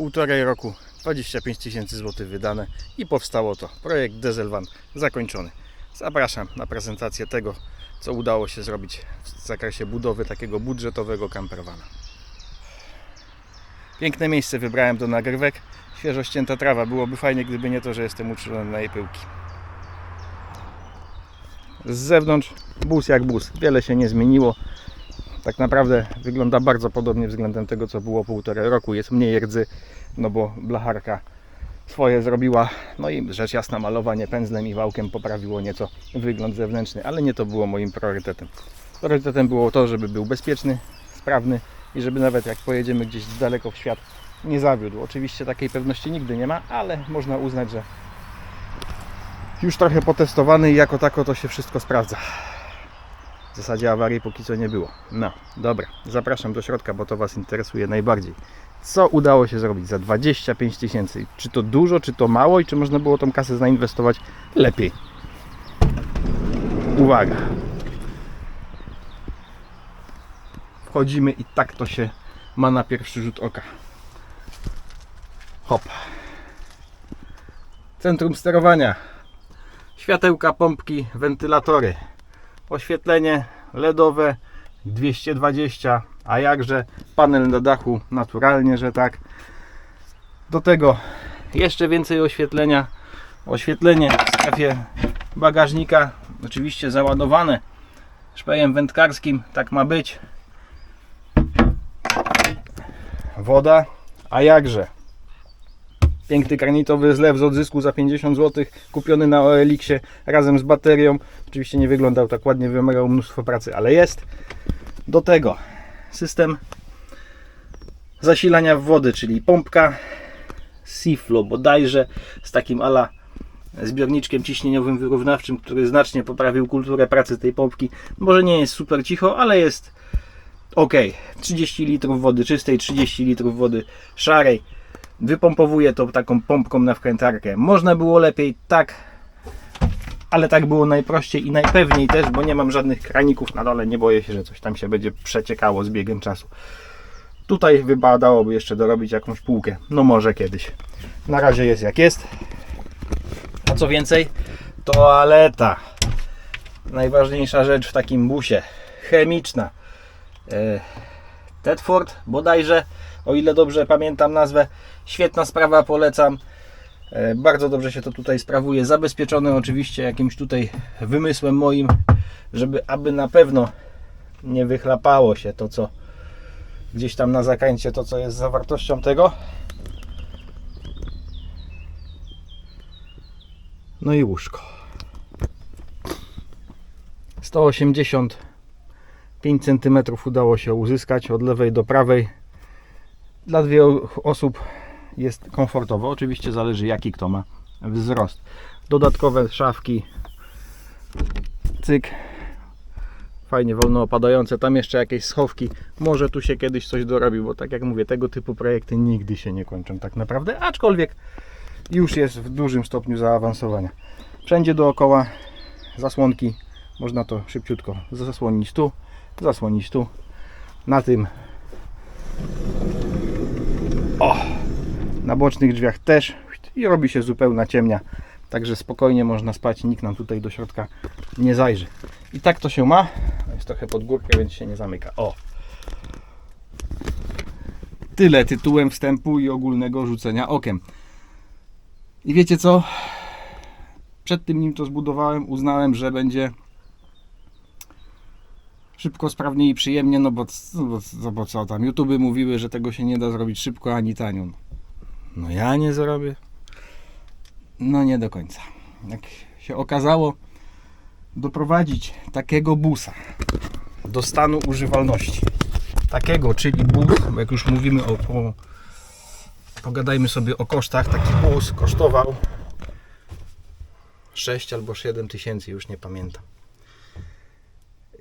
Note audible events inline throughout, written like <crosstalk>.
półtorej roku, 25 tysięcy złotych wydane i powstało to. Projekt Dieselvan zakończony. Zapraszam na prezentację tego, co udało się zrobić w zakresie budowy takiego budżetowego campervana. Piękne miejsce wybrałem do nagrywek. Świeżo ścięta trawa. Byłoby fajnie, gdyby nie to, że jestem uczulony na jej pyłki. Z zewnątrz bus jak bus. Wiele się nie zmieniło. Tak naprawdę wygląda bardzo podobnie względem tego, co było półtorej roku. Jest mniej rdzy, no bo blacharka swoje zrobiła. No i rzecz jasna, malowanie pędzlem i wałkiem poprawiło nieco wygląd zewnętrzny, ale nie to było moim priorytetem. Priorytetem było to, żeby był bezpieczny, sprawny i żeby nawet jak pojedziemy gdzieś daleko w świat, nie zawiódł. Oczywiście takiej pewności nigdy nie ma, ale można uznać, że już trochę potestowany i jako tako to się wszystko sprawdza. W zasadzie awarii póki co nie było. No, dobra, zapraszam do środka, bo to Was interesuje najbardziej. Co udało się zrobić za 25 tysięcy? Czy to dużo, czy to mało i czy można było tą kasę zainwestować lepiej? Uwaga! Wchodzimy i tak to się ma na pierwszy rzut oka. Hop. Centrum sterowania. Światełka, pompki, wentylatory. Oświetlenie LEDowe 220, a jakże panel na dachu naturalnie, że tak. Do tego jeszcze więcej oświetlenia. Oświetlenie w strefie bagażnika, oczywiście załadowane szpejem wędkarskim, tak ma być. Woda, a jakże. Piękny granitowy zlew z odzysku za 50 zł, kupiony na OLX-ie razem z baterią. Oczywiście nie wyglądał tak ładnie, wymagał mnóstwo pracy, ale jest. Do tego system zasilania wody, czyli pompka Siflo bodajże z takim ala zbiorniczkiem ciśnieniowym wyrównawczym, który znacznie poprawił kulturę pracy tej pompki. Może nie jest super cicho, ale jest ok. 30 litrów wody czystej, 30 litrów wody szarej. Wypompowuje to taką pompką na wkrętarkę. Można było lepiej, tak, ale tak było najprościej i najpewniej też, bo nie mam żadnych kraników na dole. Nie boję się, że coś tam się będzie przeciekało z biegiem czasu. Tutaj wypadałoby jeszcze dorobić jakąś półkę. No może kiedyś. Na razie jest jak jest. A co więcej, toaleta. Najważniejsza rzecz w takim busie. Chemiczna. E, Tedford bodajże, o ile dobrze pamiętam nazwę. Świetna sprawa, polecam. E, Bardzo dobrze się to tutaj sprawuje. Zabezpieczone oczywiście jakimś tutaj wymysłem moim, żeby aby na pewno nie wychlapało się to, co gdzieś tam na zakręcie, to co jest zawartością tego. No i łóżko. 185 cm udało się uzyskać od lewej do prawej. Dla dwie osób jest komfortowo. Oczywiście zależy jaki kto ma wzrost. Dodatkowe szafki. Cyk. Fajnie wolno opadające. Tam jeszcze jakieś schowki. Może tu się kiedyś coś dorobi, bo tak jak mówię, tego typu projekty nigdy się nie kończą tak naprawdę. Aczkolwiek już jest w dużym stopniu zaawansowania. Wszędzie dookoła zasłonki. Można to szybciutko zasłonić tu, zasłonić tu. Na tym o, na bocznych drzwiach też i robi się zupełna ciemnia. Także spokojnie można spać, nikt nam tutaj do środka nie zajrzy. I tak to się ma. Jest trochę pod górkę, więc się nie zamyka. O! Tyle tytułem wstępu i ogólnego rzucenia okiem. I wiecie co? Przed tym nim to zbudowałem, uznałem, że będzie szybko, sprawnie i przyjemnie, no bo, no bo, no bo co tam, YouTube mówiły, że tego się nie da zrobić szybko ani tanio. No ja nie zrobię. No nie do końca. Jak się okazało, doprowadzić takiego busa do stanu używalności. Takiego, czyli bus, bo jak już mówimy o, o pogadajmy sobie o kosztach, taki bus kosztował 6 albo 7 tysięcy, już nie pamiętam.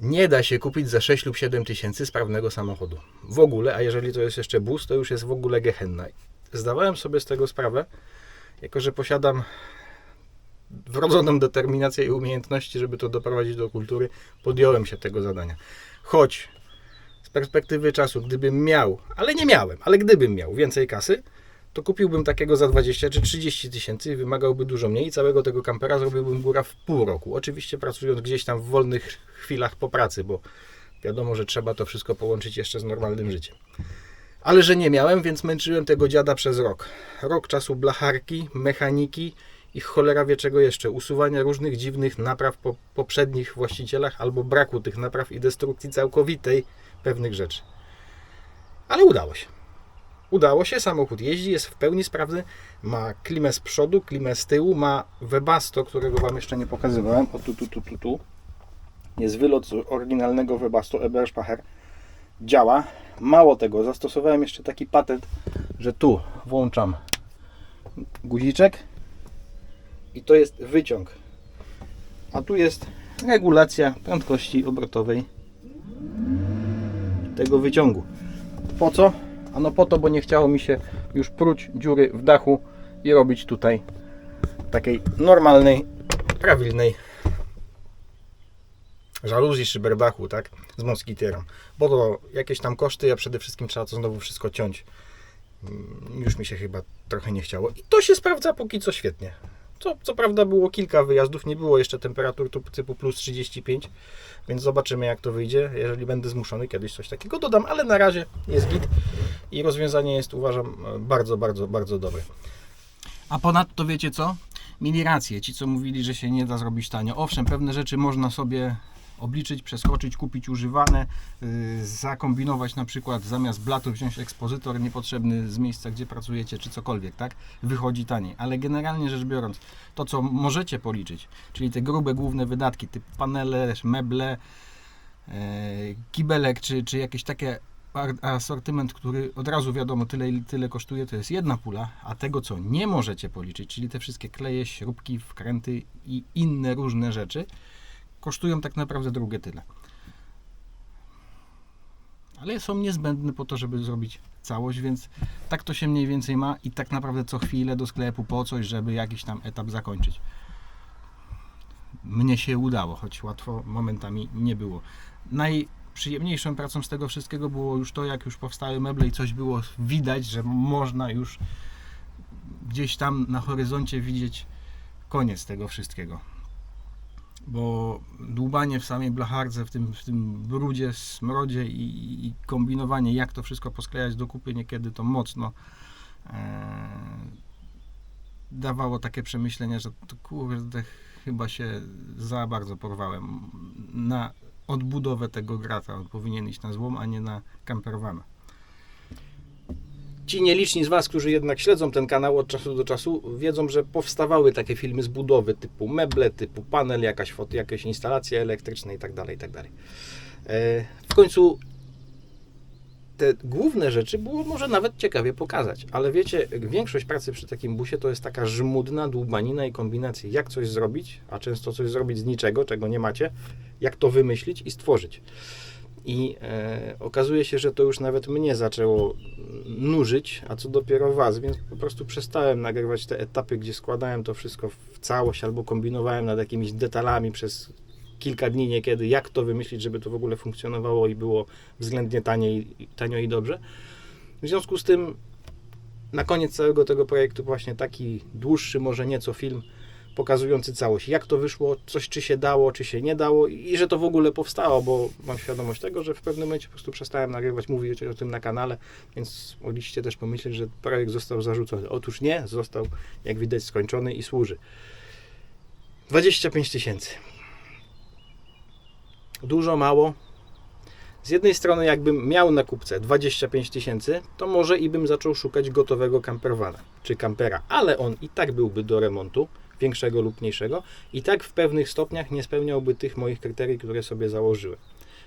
Nie da się kupić za 6 lub 7 tysięcy sprawnego samochodu. W ogóle, a jeżeli to jest jeszcze bus, to już jest w ogóle gehenna. Zdawałem sobie z tego sprawę, jako że posiadam wrodzoną determinację i umiejętności, żeby to doprowadzić do kultury, podjąłem się tego zadania. Choć z perspektywy czasu, gdybym miał, ale nie miałem, ale gdybym miał więcej kasy, to kupiłbym takiego za 20 czy 30 tysięcy, wymagałby dużo mniej całego tego kampera zrobiłbym góra w pół roku. Oczywiście pracując gdzieś tam w wolnych chwilach po pracy, bo wiadomo, że trzeba to wszystko połączyć jeszcze z normalnym życiem. Ale że nie miałem, więc męczyłem tego dziada przez rok. Rok czasu blacharki, mechaniki i cholera wie czego jeszcze. Usuwania różnych dziwnych napraw po poprzednich właścicielach albo braku tych napraw i destrukcji całkowitej pewnych rzeczy. Ale udało się. Udało się, samochód jeździ, jest w pełni sprawny, ma klimę z przodu, klimę z tyłu, ma Webasto, którego Wam jeszcze nie pokazywałem, o tu, tu, tu, tu, tu. Jest wylot z oryginalnego Webasto Eberspacher. Działa. Mało tego, zastosowałem jeszcze taki patent, że tu włączam guziczek i to jest wyciąg. A tu jest regulacja prędkości obrotowej tego wyciągu. Po co? Ano po to, bo nie chciało mi się już pruć dziury w dachu i robić tutaj takiej normalnej, prawilnej żaluzji szyberdachu, tak? Z moskitierą. Bo to jakieś tam koszty, a przede wszystkim trzeba to znowu wszystko ciąć. Mm, Już mi się chyba trochę nie chciało. I to się sprawdza póki co świetnie. Co, co prawda było kilka wyjazdów, nie było jeszcze temperatur typu- plus 35, więc zobaczymy jak to wyjdzie. Jeżeli będę zmuszony, kiedyś coś takiego dodam, ale na razie jest git i rozwiązanie jest uważam bardzo, bardzo, bardzo dobre. A ponadto wiecie co? Mieli rację ci, co mówili, że się nie da zrobić tanio. Owszem, pewne rzeczy można sobie obliczyć, przeskoczyć, kupić używane, yy, zakombinować na przykład zamiast blatu wziąć ekspozytor niepotrzebny z miejsca, gdzie pracujecie, czy cokolwiek, tak? Wychodzi taniej. Ale generalnie rzecz biorąc, to co możecie policzyć, czyli te grube główne wydatki, typu panele, meble, e, kibelek, czy, czy jakieś takie asortyment, który od razu wiadomo tyle, tyle kosztuje, to jest jedna pula, a tego co nie możecie policzyć, czyli te wszystkie kleje, śrubki, wkręty i inne różne rzeczy, kosztują tak naprawdę drugie tyle. Ale są niezbędne po to, żeby zrobić całość, więc tak to się mniej więcej ma i tak naprawdę co chwilę do sklepu po coś, żeby jakiś tam etap zakończyć. Mnie się udało, choć łatwo momentami nie było. Najprzyjemniejszą pracą z tego wszystkiego było już to, jak już powstały meble i coś było widać, że można już gdzieś tam na horyzoncie widzieć koniec tego wszystkiego. Bo dłubanie w samej blachardze, w tym, w tym brudzie, smrodzie i, i kombinowanie, jak to wszystko posklejać do kupy, niekiedy to mocno e, dawało takie przemyślenia, że to kurde, chyba się za bardzo porwałem na odbudowę tego grata. On powinien iść na złom, a nie na campervana. Ci nieliczni z Was, którzy jednak śledzą ten kanał od czasu do czasu, wiedzą, że powstawały takie filmy z budowy typu meble, typu panel, jakaś, foto, jakieś instalacje elektryczne itd. itd. E, W końcu te główne rzeczy było może nawet ciekawie pokazać, ale wiecie, większość pracy przy takim busie to jest taka żmudna dłubanina i kombinacja, jak coś zrobić, a często coś zrobić z niczego, czego nie macie, jak to wymyślić i stworzyć. I e, okazuje się, że to już nawet mnie zaczęło nużyć, a co dopiero Was, więc po prostu przestałem nagrywać te etapy, gdzie składałem to wszystko w całość albo kombinowałem nad jakimiś detalami przez kilka dni niekiedy, jak to wymyślić, żeby to w ogóle funkcjonowało i było względnie taniej, tanio i dobrze. W związku z tym na koniec całego tego projektu właśnie taki dłuższy, może nieco film pokazujący całość, jak to wyszło, coś czy się dało, czy się nie dało i że to w ogóle powstało, bo mam świadomość tego, że w pewnym momencie po prostu przestałem nagrywać, mówić o tym na kanale, więc mogliście też pomyśleć, że projekt został zarzucony. Otóż nie, został jak widać skończony i służy. 25 tysięcy. Dużo, mało. Z jednej strony, jakbym miał na kupce 25 tysięcy, to może i bym zaczął szukać gotowego campervana czy kampera, ale on i tak byłby do remontu, większego lub mniejszego, i tak w pewnych stopniach nie spełniałby tych moich kryterii, które sobie założyłem.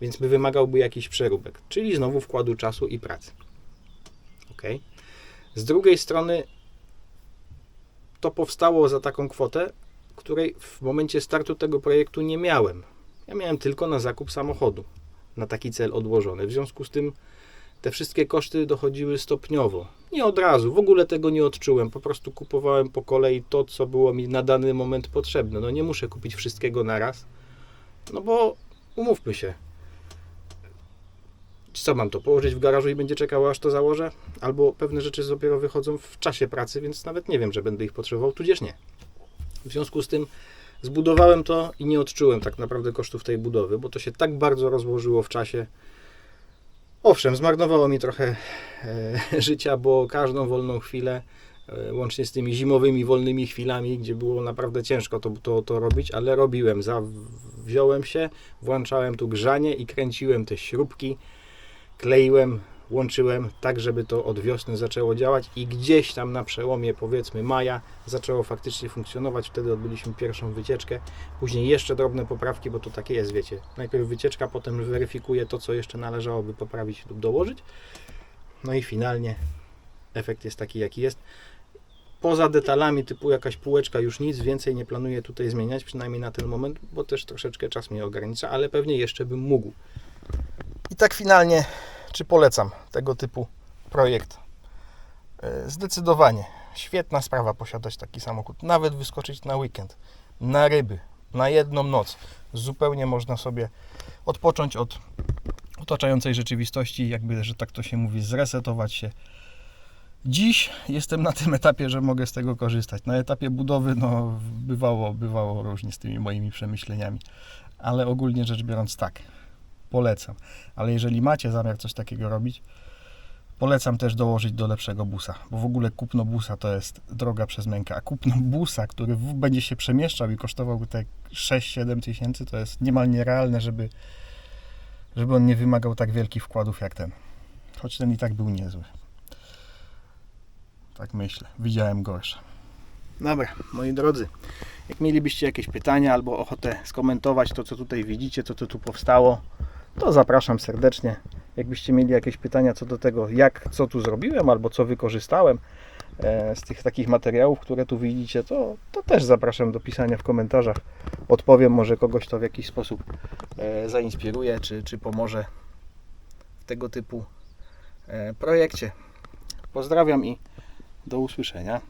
Więc by wymagałby jakiś przeróbek, czyli znowu wkładu czasu i pracy. Ok. Z drugiej strony, to powstało za taką kwotę, której w momencie startu tego projektu nie miałem. Ja miałem tylko na zakup samochodu, na taki cel odłożony. W związku z tym te wszystkie koszty dochodziły stopniowo. Nie od razu, w ogóle tego nie odczułem. Po prostu kupowałem po kolei to, co było mi na dany moment potrzebne. No nie muszę kupić wszystkiego naraz, no bo umówmy się. co mam to położyć w garażu i będzie czekało aż to założę? Albo pewne rzeczy dopiero wychodzą w czasie pracy, więc nawet nie wiem, że będę ich potrzebował, tudzież nie. W związku z tym zbudowałem to i nie odczułem tak naprawdę kosztów tej budowy, bo to się tak bardzo rozłożyło w czasie. Owszem, zmarnowało mi trochę e, <laughs> życia, bo każdą wolną chwilę, e, łącznie z tymi zimowymi wolnymi chwilami, gdzie było naprawdę ciężko to, to, to robić, ale robiłem. Za, wziąłem się, włączałem tu grzanie i kręciłem te śrubki, kleiłem, łączyłem tak, żeby to od wiosny zaczęło działać i gdzieś tam na przełomie powiedzmy maja zaczęło faktycznie funkcjonować. Wtedy odbyliśmy pierwszą wycieczkę, później jeszcze drobne poprawki, bo to takie jest, wiecie. Najpierw wycieczka, potem weryfikuję to, co jeszcze należałoby poprawić lub dołożyć. No i finalnie efekt jest taki, jaki jest. Poza detalami typu jakaś półeczka już nic więcej nie planuję tutaj zmieniać, przynajmniej na ten moment, bo też troszeczkę czas mnie ogranicza, ale pewnie jeszcze bym mógł. I tak finalnie, czy polecam tego typu projekt? E, Zdecydowanie. Świetna sprawa posiadać taki samochód. Nawet wyskoczyć na weekend, na ryby, na jedną noc. Zupełnie można sobie odpocząć od otaczającej rzeczywistości, jakby, że tak to się mówi, zresetować się. Dziś jestem na tym etapie, że mogę z tego korzystać. Na etapie budowy no, bywało, bywało różnie z tymi moimi przemyśleniami, ale ogólnie rzecz biorąc tak, polecam. Ale jeżeli macie zamiar coś takiego robić, polecam też dołożyć do lepszego busa, bo w ogóle kupno busa to jest droga przez mękę, a kupno busa, który będzie się przemieszczał i kosztował te 6-7 tysięcy, to jest niemal nierealne, żeby, żeby on nie wymagał tak wielkich wkładów jak ten. Choć ten i tak był niezły. Tak myślę. Widziałem gorsze. Dobra, moi drodzy, jak mielibyście jakieś pytania albo ochotę skomentować to, co tutaj widzicie, to, co tu powstało, to zapraszam serdecznie. Jakbyście mieli jakieś pytania co do tego, jak, co tu zrobiłem, albo co wykorzystałem e, z tych takich materiałów, które tu widzicie, to, to też zapraszam do pisania w komentarzach. Odpowiem, może kogoś to w jakiś sposób e, zainspiruje, czy, czy pomoże w tego typu e, projekcie. Pozdrawiam i do usłyszenia.